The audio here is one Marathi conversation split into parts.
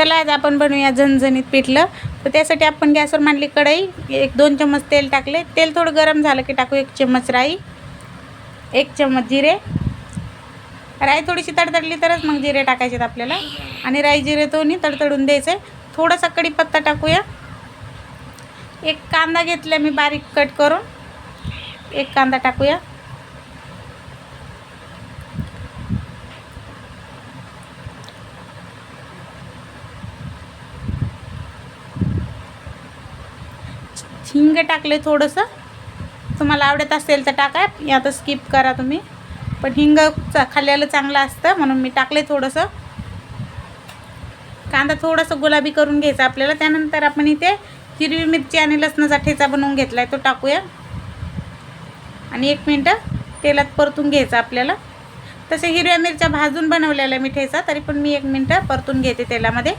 चला आज आपण बनवूया झणझणीत पिठलं. तर त्यासाठी आपण गॅसवर मांडली कढई एक दोन चम्मच तेल टाकले. तेल थोडं गरम झालं की टाकू एक चम्मच राई एक चम्मच जिरे. राई थोडीशी तडतडली तरच मग जिरे टाकायचे आपल्याला. आणि राई जिरे दोन्ही तडतडून द्यायचे. थोडासा कढीपत्ता टाकूया. एक कांदा घेतला मी बारीक कट करून. एक कांदा टाकूया. हिंग टाकले थोडंसं. तुम्हाला आवडत असेल तर टाका या तर स्किप करा तुम्ही. पण हिंग चा खाल्ल्याला चांगलं असतं म्हणून मी टाकले थोडंसं. कांदा थोडंसं गुलाबी करून घ्यायचा आपल्याला त्यानंतर आपण इथे हिरवी मिरची आणि लसणाचा ठेचा बनवून घेतला आहे तो टाकूया. आणि एक मिनटं तेलात परतून घ्यायचा आपल्याला. तसे हिरव्या मिरच्या भाजून बनवलेल्या मी ठेचा तरी पण मी एक मिनटं परतून घेते तेलामध्ये.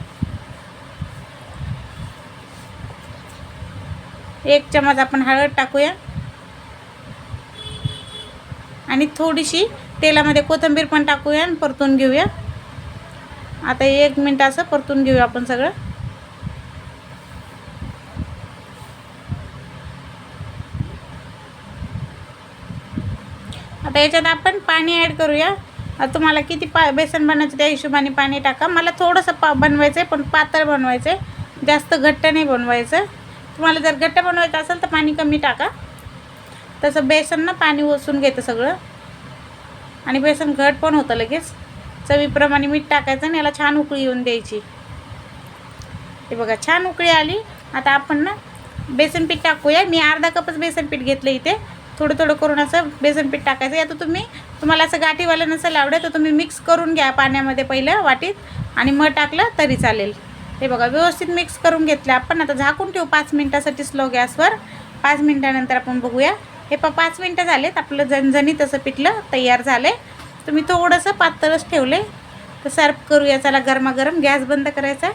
एक चमच आपण हळद टाकूया. आणि थोडीशी तेलामध्ये कोथिंबीर पण टाकूया आणि परतून घेऊया. आता एक मिनटं असं परतून घेऊया आपण सगळं. आता याच्यात आपण पाणी ॲड करूया. आता तुम्हाला किती पा बेसन बनवायचं त्या हिशोबाने पाणी टाका. मला थोडंसं पा बनवायचं आहे पण पातळ बनवायचं आहे जास्त घट्ट नाही बनवायचं. तुम्हाला जर घट्ट बनवायचं असेल तर पाणी कमी टाका. तसं बेसन ना पाणी ओसून घेतं सगळं. आणि बेसन घट पण होतं लगेच. चवीप्रमाणे मीठ टाकायचं आणि याला छान उकळी येऊन द्यायची. हे बघा छान उकळी आली. आता आपण ना बेसन पीठ टाकूया. मी अर्धा कपच बेसन पीठ घेतलं इथे. थोडं थोडं करून असं बेसन पीठ टाकायचं. तर तुम्ही तुम्हाला असं गाठीवालं नसेल आवडत तर तुम्ही मिक्स करून घ्या पाण्यामध्ये पहिलं वाटीत. आणि मग टाकलं तरी चालेल. हे बघा व्यवस्थित मिक्स करून घेतलं आपण आता झाकून ठेवू पाच मिनटासाठी स्लो गॅसवर पाच मिनटानंतर आपण बघूया. हे प पाच मिनटं झालेत. आपलं झणझणीत असं पिठलं तयार झालं आहे तुम्ही थोडंसं पातळच ठेवले. तर सर्व करूया. चला गरमागरम गॅस बंद करायचा.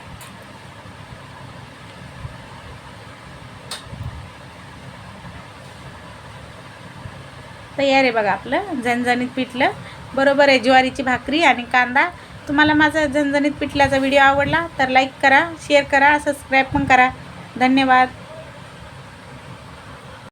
तयार आहे बघा आपलं. झणझणीत पिठलं. बरोबर आहे ज्वारीची भाकरी आणि कांदा. तुम्हाला माझा झणझणीत पिठल्याचा व्हिडिओ आवडला तर लाईक करा शेअर करा सबस्क्राईब पण करा. धन्यवाद.